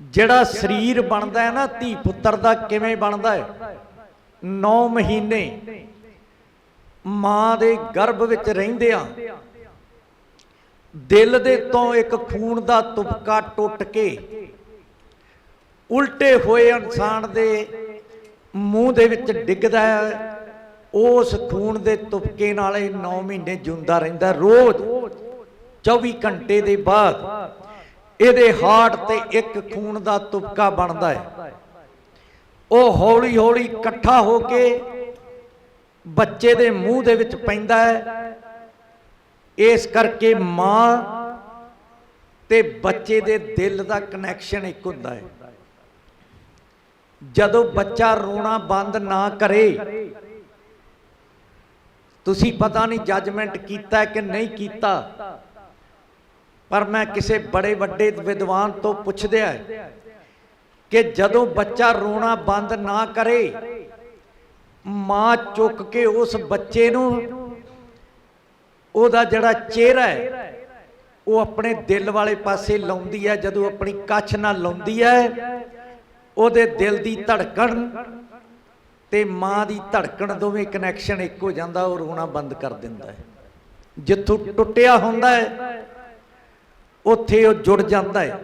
ਜਿਹੜਾ ਸਰੀਰ ਬਣਦਾ ਹੈ ਨਾ, ਧੀ ਪੁੱਤਰ ਦਾ ਕਿਵੇਂ ਬਣਦਾ ਹੈ? 9 ਮਹੀਨੇ ਮਾਂ ਦੇ ਗਰਭ ਵਿੱਚ ਰਹਿੰਦਿਆਂ ਦਿਲ ਦੇ ਤੋਂ ਇੱਕ ਖੂਨ ਦਾ ਤੁਪਕਾ ਟੁੱਟ ਕੇ ਉਲਟੇ ਹੋਏ ਇਨਸਾਨ ਦੇ ਮੂੰਹ ਦੇ ਵਿੱਚ ਡਿੱਗਦਾ ਹੈ। ਉਸ ਖੂਨ ਦੇ ਤੁਪਕੇ ਨਾਲ ਇਹ 9 ਮਹੀਨੇ ਜਿਉਂਦਾ ਰਹਿੰਦਾ। ਰੋਜ਼ 24 ਘੰਟੇ ਦੇ ਬਾਅਦ ਇਹਦੇ ਹਾਰਟ ਤੇ ਇੱਕ ਖੂਨ ਦਾ ਤੁਪਕਾ ਬਣਦਾ ਹੈ। ਉਹ ਹੌਲੀ ਹੌਲੀ ਇਕੱਠਾ ਹੋ ਕੇ ਬੱਚੇ ਦੇ ਮੂੰਹ ਦੇ ਵਿੱਚ ਪੈਂਦਾ ਹੈ। ਇਸ ਕਰਕੇ ਮਾਂ ਤੇ ਬੱਚੇ ਦੇ ਦਿਲ ਦਾ ਕਨੈਕਸ਼ਨ ਇੱਕ ਹੁੰਦਾ ਹੈ। ਜਦੋਂ ਬੱਚਾ ਰੋਣਾ ਬੰਦ ਨਾ ਕਰੇ, ਤੁਸੀਂ ਪਤਾ ਨਹੀਂ ਜੱਜਮੈਂਟ ਕੀਤਾ ਕਿ ਨਹੀਂ ਕੀਤਾ। ਪਰ ਮੈਂ ਕਿਸੇ ਬੜੇ ਵੱਡੇ ਵਿਦਵਾਨ ਤੋਂ ਪੁੱਛਦਿਆ ਕਿ ਜਦੋਂ ਬੱਚਾ ਰੋਣਾ ਬੰਦ ਨਾ ਕਰੇ, ਮਾਂ ਚੁੱਕ ਕੇ ਉਸ ਬੱਚੇ ਨੂੰ ਉਹਦਾ ਜਿਹੜਾ ਚਿਹਰਾ ਹੈ, ਉਹ ਆਪਣੇ ਦਿਲ ਵਾਲੇ ਪਾਸੇ ਲਾਉਂਦੀ ਹੈ, ਜਦੋਂ ਆਪਣੀ ਕੱਛ ਨਾਲ ਲਾਉਂਦੀ ਹੈ, ਉਹਦੇ ਦਿਲ ਦੀ ਧੜਕਣ ਤੇ ਮਾਂ ਦੀ ਧੜਕਣ ਦੋਵੇਂ ਕਨੈਕਸ਼ਨ ਇੱਕ ਹੋ ਜਾਂਦਾ, ਉਹ ਰੋਣਾ ਬੰਦ ਕਰ ਦਿੰਦਾ ਹੈ। ਜਿੱਥੋਂ ਟੁੱਟਿਆ ਹੁੰਦਾ ਹੈ ਉੱਥੇ ਉਹ ਜੁੜ ਜਾਂਦਾ ਹੈ।